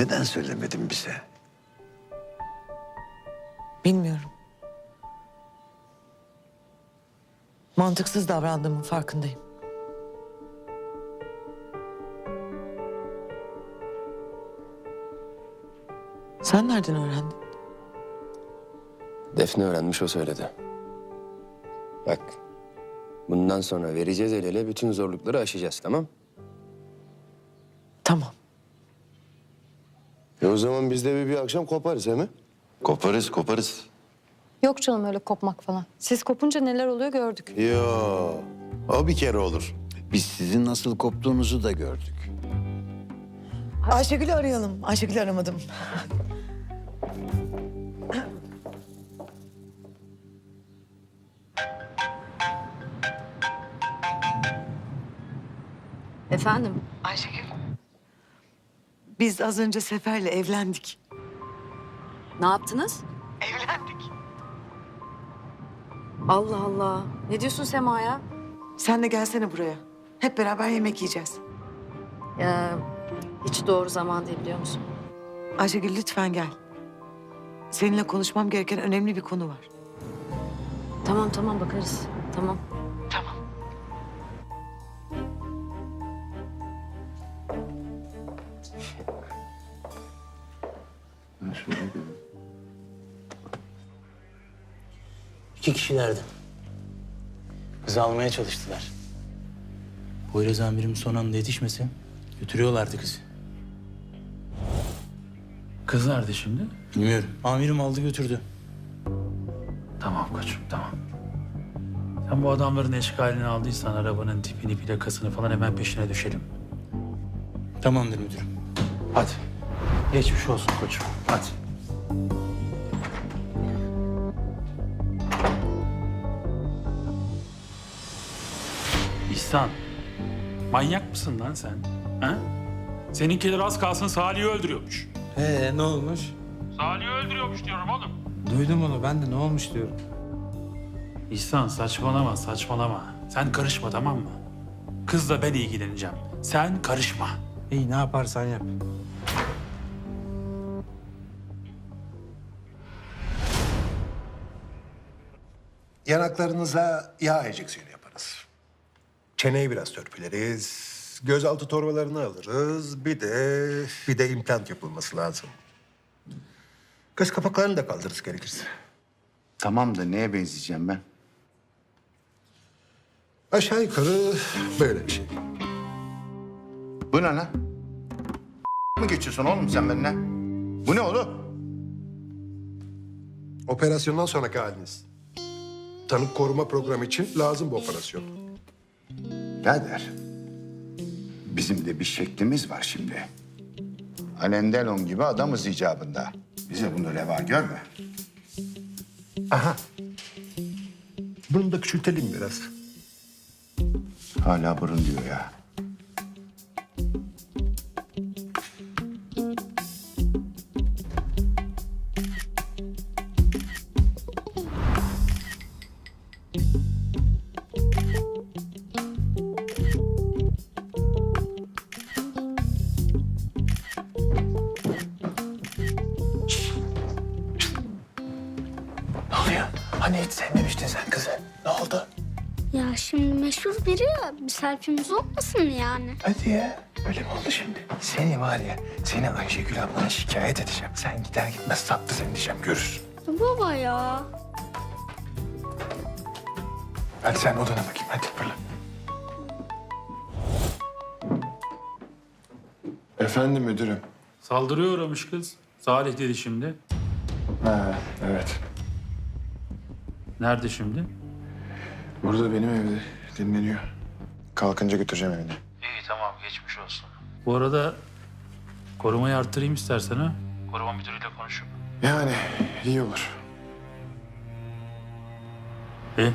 Neden söylemedin bize? Bilmiyorum. Mantıksız davrandığımın farkındayım. Sen nereden öğrendin? Defne öğrenmiş o söyledi. Bak bundan sonra vereceğiz el ele bütün zorlukları aşacağız tamam? O zaman biz de bir, bir akşam koparız he mi? Koparız koparız. Yok canım öyle kopmak falan. Siz kopunca neler oluyor gördük. Yo, o bir kere olur. Biz sizin nasıl koptuğunuzu da gördük. Ayşegül'ü arayalım. Ayşegül'ü aramadım. Efendim? Ayşegül. Biz az önce Sefer'le evlendik. Ne yaptınız? Evlendik. Allah Allah. Ne diyorsun Sema ya? Sen de gelsene buraya. Hep beraber yemek yiyeceğiz. Ya hiç doğru zaman değil biliyor musun? Ayşegül lütfen gel. Seninle konuşmam gereken önemli bir konu var. Tamam tamam bakarız. Tamam. Tamam. İki kişilerdi. Kızı almaya çalıştılar. Poyraz amirim son anda yetişmese götürüyorlardı kızı. Kız nerede şimdi? Bilmiyorum. Amirim aldı götürdü. Tamam koçum tamam. Sen bu adamların eşkalini aldıysan arabanın tipini, plakasını falan hemen peşine düşelim. Tamamdır müdürüm. Hadi. Geçmiş olsun koçum. Hadi. İhsan. Manyak mısın lan sen? Ha? Seninkiler az kalsın Salih'i öldürüyormuş. Ee ne olmuş? Salih'i öldürüyormuş diyorum oğlum. Duydum onu ben de ne olmuş diyorum. İhsan saçmalama saçmalama. Sen karışma tamam mı? Kızla ben ilgileneceğim. Sen karışma. İyi ne yaparsan yap. Yanaklarınıza yağ enjeksiyonu yaparız. Çeneyi biraz törpüleriz. Gözaltı torbalarını alırız. Bir de bir de implant yapılması lazım. Göz kapaklarını da kaldırırız gerekirse. Tamam da neye benzeyeceğim ben? Aşağı yukarı böyle bir şey. Bu ne lan? mı geçiyorsun oğlum sen benimle? Bu ne oğlum? Operasyondan sonraki haliniz. Tanık koruma programı için lazım bu operasyon. Birader. Bizim de bir şeklimiz var şimdi. Alendelon gibi adamız icabında. Bize bunu reva görme. Bunu da küçültelim biraz. Hala burun diyor ya. Hiç sevmemiştin sen kızı. Ne oldu? Ya şimdi meşhur biri ya. Bir selfie'miz olmasın mı yani? Hadi ya. Öyle mi oldu şimdi? Seni var ya, seni Ayşegül ablana şikayet edeceğim. Sen gider gitmez sattı seni diyeceğim, görürsün. Baba ya. Hadi sen odana bakayım, hadi fırla. Efendim müdürüm. Saldırıya uğramış kız. Salih dedi şimdi. Ha, evet. Nerede şimdi? Burada benim evde dinleniyor. Kalkınca götüreceğim evine. İyi tamam geçmiş olsun. Bu arada korumayı arttırayım istersen ha. Koruma müdürüyle konuşup. Yani iyi olur. İyi.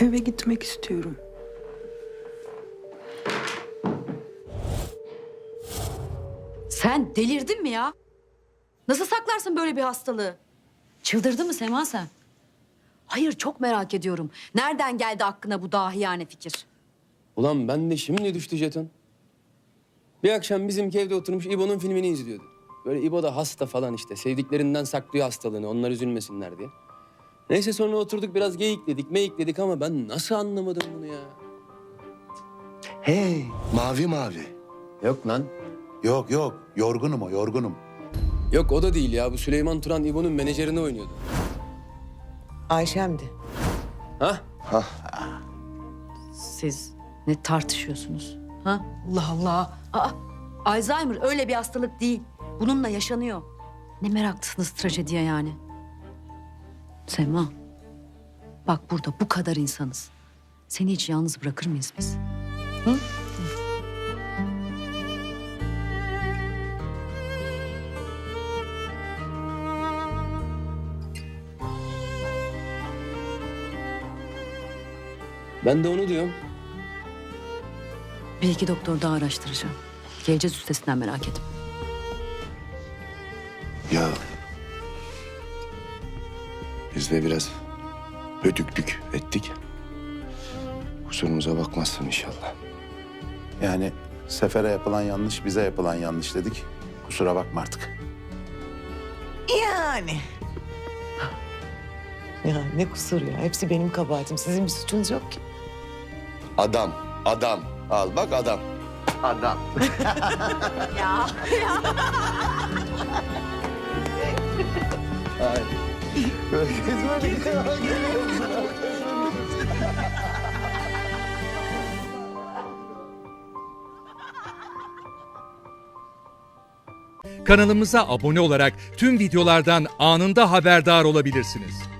Eve gitmek istiyorum. Sen delirdin mi ya? Nasıl saklarsın böyle bir hastalığı? Çıldırdın mı Sema sen? Hayır çok merak ediyorum. Nereden geldi aklına bu dahiyane fikir? Ulan ben de şimdi düştü jeton. Bir akşam bizimki evde oturmuş İbo'nun filmini izliyordu. Böyle İbo da hasta falan işte. Sevdiklerinden saklıyor hastalığını. Onlar üzülmesinler diye. Neyse sonra oturduk biraz geyikledik, meyikledik ama ben nasıl anlamadım bunu ya? Hey, mavi mavi. Yok lan. Yok yok, yorgunum o, yorgunum. Yok o da değil ya. Bu Süleyman Turan İbo'nun menajerini oynuyordu. Ayşem'di. Ha? Siz ne tartışıyorsunuz? Ha? Allah Allah. Aa, Alzheimer öyle bir hastalık değil. Bununla yaşanıyor. Ne meraklısınız trajediye yani. Sema. Bak burada bu kadar insanız. Seni hiç yalnız bırakır mıyız biz? Ben de onu diyorum. Bir iki doktor daha araştıracağım. Geleceğiz üstesinden merak etme. Ya biz de biraz ödüklük ettik. Kusurumuza bakmazsın inşallah. Yani sefere yapılan yanlış, bize yapılan yanlış dedik. Kusura bakma artık. Yani. Ya ne kusur ya. Hepsi benim kabahatim. Sizin bir suçunuz yok ki. Adam, adam. Al bak adam. Adam. Kanalımıza abone olarak tüm videolardan anında haberdar olabilirsiniz.